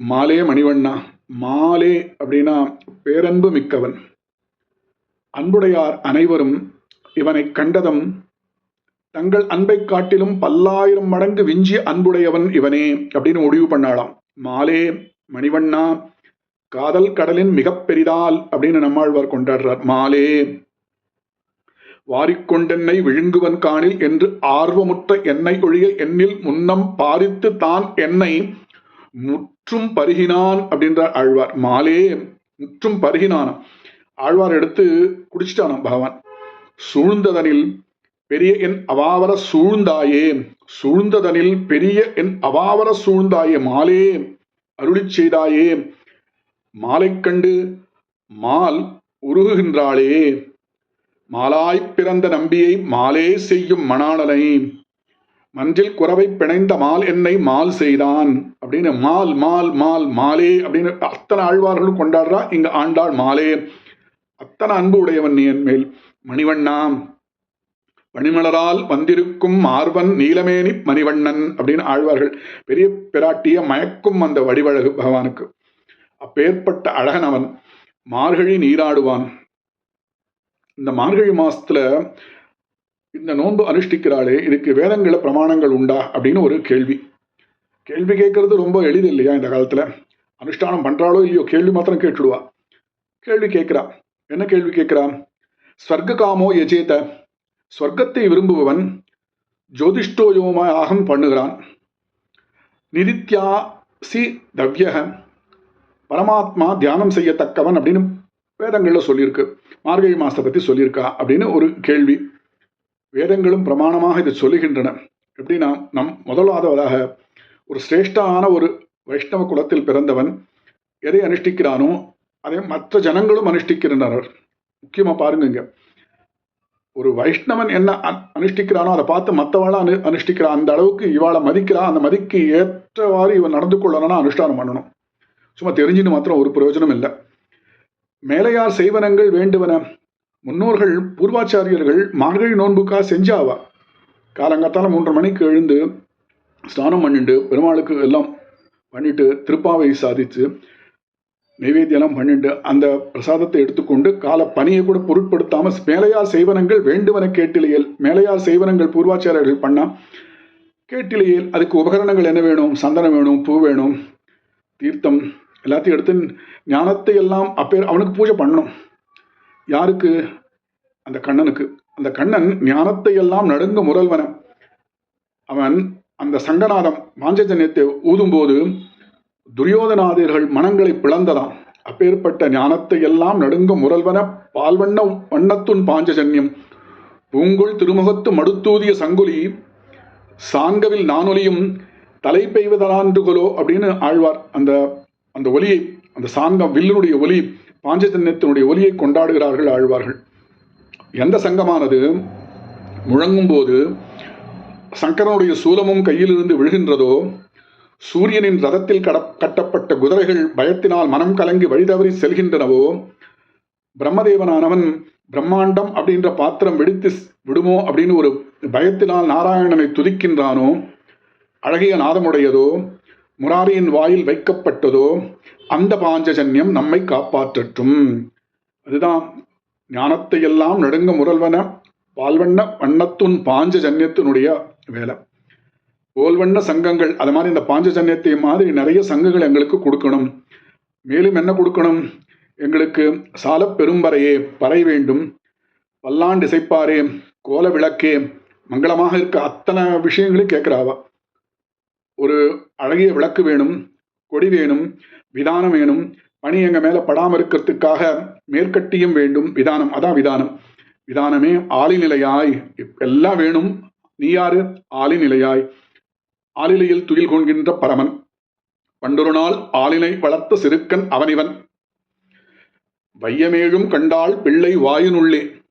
மாலே மணிவண்ணா மாலே அப்படின்னா பேரன்பு மிக்கவன். அன்புடையார் அனைவரும் இவனை கண்டதும் தங்கள் அன்பை காட்டிலும் பல்லாயிரம் மடங்கு விஞ்சிய அன்புடையவன் இவனே அப்படின்னு முடிவு பண்ணாளாம். மாலே மணிவண்ணா காதல் கடலின் மிக பெரிதால் அப்படின்னு நம்மாழ்வார் கொண்டாடுறார். மாலே வாரிக்கொண்டென்னை விழுங்குவன் காணில் என்று ஆர்வமுற்ற என்னை ஒழிய என்னில் முன்னம் பாரித்து தான் என்னை முற்றும் பருகினான் அப்படின்ற ஆழ்வார். மாலே முற்றும் பருகினான் ஆழ்வார் எடுத்து குடிச்சிட்டானாம் பகவான். சூழ்ந்ததனில் பெரிய என் அவாவர சூழ்ந்தாயே. சூழ்ந்ததனில் பெரிய என் அவாவர சூழ்ந்தாயே. மாலே அருளி செய்தாயே. மாலைக் கண்டு மால் உருகுகின்றாளே. மாலாய்ப் பிறந்த நம்பியை மாலே செய்யும் மணாளனை. மஞ்சில் குறவை பிணைந்த மால் என்னை மால் செய்தான். அப்படின்னு மால் மால் மால் மாலே அப்படின்னு அத்தனை ஆழ்வார்களும் கொண்டாடுறா. இங்க ஆண்டாள் மாலே. அத்தனை அன்பு உடையவன் நீ என் மேல். மணிவண்ணாம் பனிமலரால் வந்திருக்கும் மார்வன் நீலமேனி மணிவண்ணன் அப்படின்னு ஆழ்வார்கள் பெரிய பிராட்டிய மயக்கும் அந்த வடிவழகு பகவானுக்கு. அப்பேற்பட்ட அழகன் அவன். மார்கழி நீராடுவான். இந்த மார்கழி மாசத்துல இந்த நோன்பு அனுஷ்டிக்கிறாளே இதுக்கு வேதங்கள பிரமாணங்கள் உண்டா அப்படின்னு ஒரு கேள்வி. கேள்வி கேட்கறது ரொம்ப எளிது இல்லையா இந்த காலத்தில்? அனுஷ்டானம் பண்ணுறாளோ இல்லையோ கேள்வி மாத்திரம் கேட்டுடுவா. கேள்வி கேட்குறா. என்ன கேள்வி கேட்குறா? ஸ்வர்க்க காமோ எஜேத ஸ்வர்க்கத்தை விரும்புபவன் ஜோதிஷ்டோயோமாய் ஆகம் பண்ணுகிறான். நிதித்யா சி தவ்யக. பரமாத்மா தியானம் செய்யத்தக்கவன் அப்படின்னு வேதங்களில் சொல்லியிருக்கு. மார்கழி மாசத்தை பற்றி சொல்லியிருக்கா அப்படின்னு ஒரு கேள்வி. வேதங்களும் பிரமாணமாக இதை சொல்லுகின்றன. எப்படின்னா நம் முதலாவதாக ஒரு சிரேஷ்டமான ஒரு வைஷ்ணவ குலத்தில் பிறந்தவன் எதை அனுஷ்டிக்கிறானோ அதை மற்ற ஜனங்களும் அனுஷ்டிக்கின்றனர். முக்கியமாக பாருங்க ஒரு வைஷ்ணவன் என்ன அனுஷ்டிக்கிறானோ அதை பார்த்து மற்றவளாம் அனு அனுஷ்டிக்கிறான். அந்த அளவுக்கு இவாளை மதிக்கிறான். அந்த மதிக்கு ஏற்றவாறு இவன் நடந்து கொள்ளணும்னா அனுஷ்டானம் பண்ணணும். சும்மா தெரிஞ்சுன்னு மாத்திரம் ஒரு பிரயோஜனம் இல்லை. மேலையார் செய்வனங்கள் வேண்டுவன. முன்னோர்கள் பூர்வாச்சாரியர்கள் மார்கழி நோன்புக்கா செஞ்சாவா? காலங்காத்தால மூன்றரை மணிக்கு எழுந்து ஸ்நானம் பண்ணிட்டு பெருமாளுக்கு எல்லாம் பண்ணிட்டு திருப்பாவை சாதித்து நைவேத்தியெல்லாம் பண்ணிட்டு அந்த பிரசாதத்தை எடுத்துக்கொண்டு கால பணியை கூட பொருட்படுத்தாம மேலையார் செய்வனங்கள் வேண்டுவன கேட்டிலையில் மேலையார் செய்வனங்கள் பூர்வாச்சாரியர்கள் பண்ணா கேட்டிலையில் அதுக்கு உபகரணங்கள் என்ன வேணும்? சந்தனம் வேணும் பூ வேணும் தீர்த்தம் எல்லாத்தையும் எடுத்து ஞானத்தை எல்லாம் அப்பே அவனுக்கு பூஜை பண்ணணும். யாருக்கு? அந்த கண்ணனுக்கு. அந்த கண்ணன் ஞானத்தை எல்லாம் நடுங்க முரல்வன. அவன் அந்த சங்கநாதம் மாஞ்சஜன்யத்தை ஊதும்போது துரியோதனாதியர்கள் மனங்களை பிளந்ததாம். அப்பேற்பட்ட ஞானத்தை எல்லாம் நடுங்க முரல்வன பால்வண்ண வண்ணத்துன் பாஞ்சஜன்யம். பூங்குள் திருமுகத்து மடுத்தூதிய சங்குலி சாங்கவில் நானொலியும் தலை பெய்வதனான்றுகளோ அப்படின்னு ஆழ்வார் அந்த அந்த ஒலியை அந்த சாங்கம் வில்லுனுடைய ஒலி பாஞ்சஜன்யத்தினுடைய ஒலியை கொண்டாடுகிறார்கள் ஆழ்வார்கள். எந்த சங்கமானது? முழங்கும் போது சங்கரனுடைய சூலமும் கையிலிருந்து விழுகின்றதோ சூரியனின் ரதத்தில் கட கட்டப்பட்ட குதிரைகள் பயத்தினால் மனம் கலங்கி வழிதவறி செல்கின்றனவோ பிரம்மதேவனானவன் பிரம்மாண்டம் அப்படின்ற பாத்திரம் வெடித்து விடுமோ அப்படின்னு ஒரு பயத்தினால் நாராயணனை துதிக்கின்றானோ அழகிய நாதமுடையதோ முராரியின் வாயில் வைக்கப்பட்டதோ அந்த பாஞ்சஜன்யம் நம்மை காப்பாற்றட்டும். அதுதான் ஞானத்தை எல்லாம் நெடுங்க முரல்வன பால்வண்ண வண்ணத்துன் பாஞ்சஜன்யத்தினுடைய வேலை. போல்வண்ண சங்கங்கள் அது மாதிரி இந்த பாஞ்சஜன்யத்தை மாதிரி நிறைய சங்கங்கள் எங்களுக்கு கொடுக்கணும். மேலும் என்ன கொடுக்கணும்? எங்களுக்கு சால பெரும்பறையே பறை வேண்டும். பல்லாண்டு இசைப்பாரே கோல விளக்கே மங்களமாக இருக்க அத்தனை விஷயங்களையும் கேட்குறாவா? ஒரு அழகிய விளக்கு வேணும் கொடி வேணும் விதானம் வேணும் பணி எங்க மேல படாம இருக்கிறதுக்காக மேற்கட்டியும் வேண்டும் விதானம். அதான் விதானம். விதானமே ஆளிநிலையாய் எல்லாம் வேணும். நீ யாரு? ஆளிநிலையாய். ஆளிலையில் துயில் கொள்கின்ற பரமன். பண்டொரு நாள் ஆளினை வளர்த்த சிறுக்கன் அவனிவன். வையமேழும் கண்டாள் பிள்ளை வாயினுள்ளே.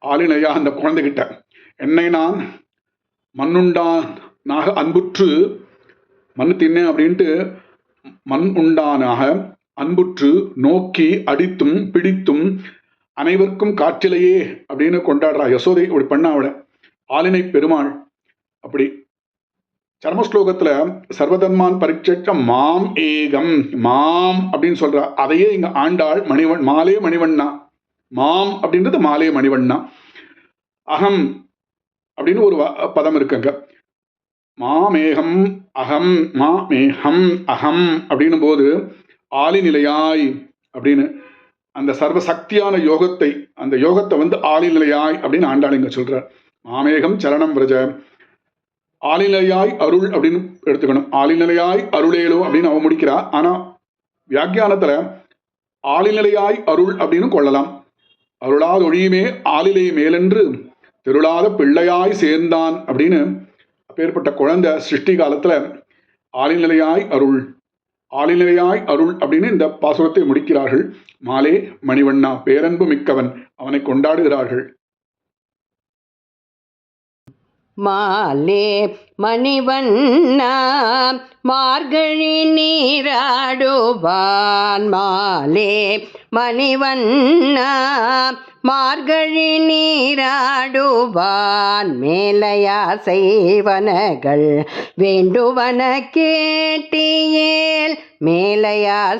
ஆளினையா அந்த குழந்தைகிட்ட? என்னை நான் மண்ணுண்டான் நாக அன்புற்று மண் தின்னேன் அப்படின்ட்டு மண் உண்டானாக அன்புற்று நோக்கி அடித்தும் பிடித்தும் அனைவருக்கும் காற்றிலேயே அப்படின்னு கொண்டாடுறா யசோதை இப்படி பண்ண அவளை. ஆளினை பெருமாள். அப்படி சர்மஸ்லோகத்துல சர்வதன்மான் பரீட்சைக்க மாம் ஏகம் மாம் அப்படின்னு சொல்ற. அதையே இங்க ஆண்டாள் மணிவன் மாலே மணிவண்ணா. மாம் அப்படின்றது மாலே மணிவண்ணா. அகம் அப்படின்னு ஒரு வ- பதம் இருக்குங்க. மாமேகம் அகம் மாமேகம் அகம் அப்படின்னும் போது ஆளிநிலையாய் அப்படின்னு அந்த சர்வசக்தியான யோகத்தை அந்த யோகத்தை வந்து ஆளிநிலையாய் அப்படின்னு ஆண்டாளிங்க சொல்றார். மாமேகம் சரணம் விரஜ. ஆளிநிலையாய் அருள் அப்படின்னு எடுத்துக்கணும். ஆளிநிலையாய் அருளேலோ அப்படின்னு அவ முடிக்கிறா. ஆனா வியாக்கியானத்துல ஆளிநிலையாய் அருள் அப்படின்னு கொள்ளலாம். அருளாத ஒழியுமே ஆளிலை மேலென்று திருளாத பிள்ளையாய் சேர்ந்தான் அப்படின்னு அப்பேற்பட்ட குழந்தை சிருஷ்டி காலத்துல ஆளிநிலையாய் அருள் ஆளிநிலையாய் அருள் அப்படின்னு இந்த பாசுரத்தை முடிக்கிறார்கள். மாலே மணிவண்ணா பேரன்பு மிக்கவன் அவனை கொண்டாடுகிறார்கள். மாலே மணிவண்ணா மார்கழி நீராடுவான். மாலே மணிவண்ணா மார்கழி நீராடுவான் மேலையாசைவனகள் வேண்டுவன கேட்டியேல் மேலையாசைவனகள்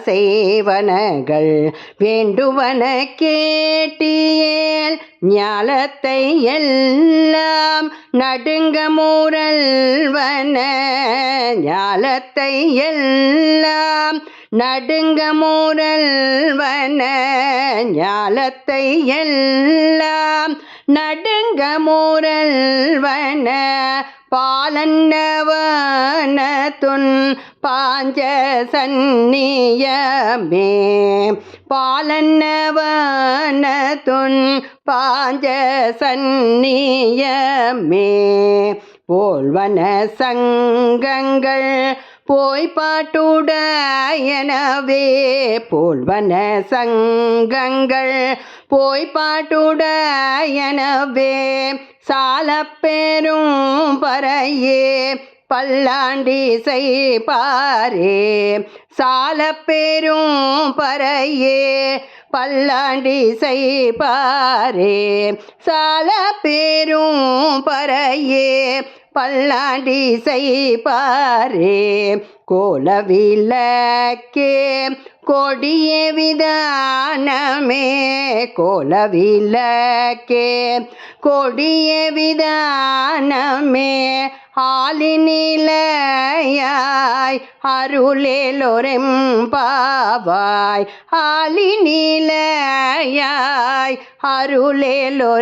வேண்டுவன கேட்டியேல் ஞாலத்தை எல்லாம் நடுங்க மூரல்வன ஞாலத்தை எல்லாம் நடுங்க மூரல்வன ஞாலத்தை எல்லாம் நடுங்க மூரல்வன பாலன்னவனதுன் பாஞ்ச சந்நியமே பாலன்னவனதுன் பாஞ்ச சந்நியமே போல்வன சங்கங்கள் போய் பாட்டுடையனவே. போல்வன சங்கங்கள் போய் பாட்டுடையனவே. சால பெரும் பறையே பல்லாண்டி பாரே. சால பெரும் பறையே பல்லாண்டி பாரே. சால பெரும் பறையே பல்லாண்டி செய்பாரே கோலவிலக்கே கொடிய விதானமே. கோலவிலக்கே கொடிய விதானமே. ஆலினிலையாய் அருளேலொரெம்பாவாய் ஆலினிலையாய் அருளேலொரெம்பாவாய்